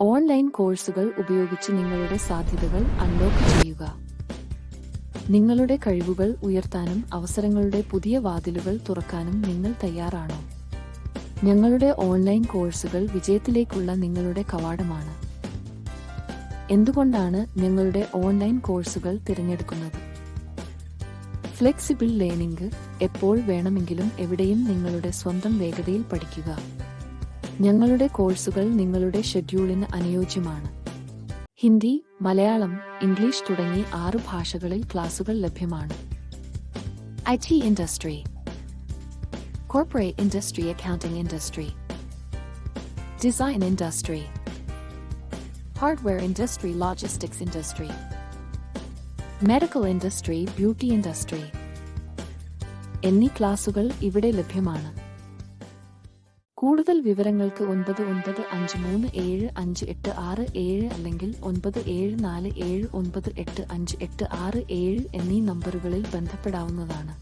Online കോഴ്സുകൾ ഉപയോഗിച്ച് നിങ്ങളുടെ സാധ്യതകൾ അൺലോക്ക് ചെയ്യുക. നിങ്ങളുടെ കഴിവുകൾ ഉയർത്താനും അവസരങ്ങളുടെ പുതിയ വാതിലുകൾ തുറക്കാനും നിങ്ങൾ തയ്യാറാണോ? ഞങ്ങളുടെ ഓൺലൈൻ കോഴ്സുകൾ വിജയത്തിലേക്കുള്ള നിങ്ങളുടെ കവാടമാണ്. എന്തുകൊണ്ടാണ് ഞങ്ങളുടെ ഓൺലൈൻ കോഴ്സുകൾ തിരഞ്ഞെടുക്കുന്നത്? ഫ്ലെക്സിബിൾ ലേണിംഗ് എപ്പോൾ വേണമെങ്കിലും എവിടെയും നിങ്ങളുടെ സ്വന്തം വേഗതയിൽ പഠിക്കുക. ഞങ്ങളുടെ കോഴ്സുകൾ നിങ്ങളുടെ ഷെഡ്യൂളിന് അനുയോജ്യമാണ് ഹിന്ദി മലയാളം ഇംഗ്ലീഷ് തുടങ്ങി ആറ് ഭാഷകളിൽ ക്ലാസുകൾ ലഭ്യമാണ് I T industry corporate industry accounting industry design industry hardware industry logistics industry medical industry beauty industry എന്നീ ക്ലാസുകൾ ഇവിടെ ലഭ്യമാണ് കൂടുതൽ വിവരങ്ങൾക്ക് ഒൻപത് ഒൻപത് അഞ്ച് മൂന്ന് ഏഴ് അഞ്ച് എട്ട് ആറ് ഏഴ് അല്ലെങ്കിൽ ഒൻപത് ഏഴ് നാല് ഏഴ് ഒൻപത് എട്ട് അഞ്ച് എട്ട് ആറ് ഏഴ് എന്നീ നമ്പറുകളിൽ ബന്ധപ്പെടാവുന്നതാണ്.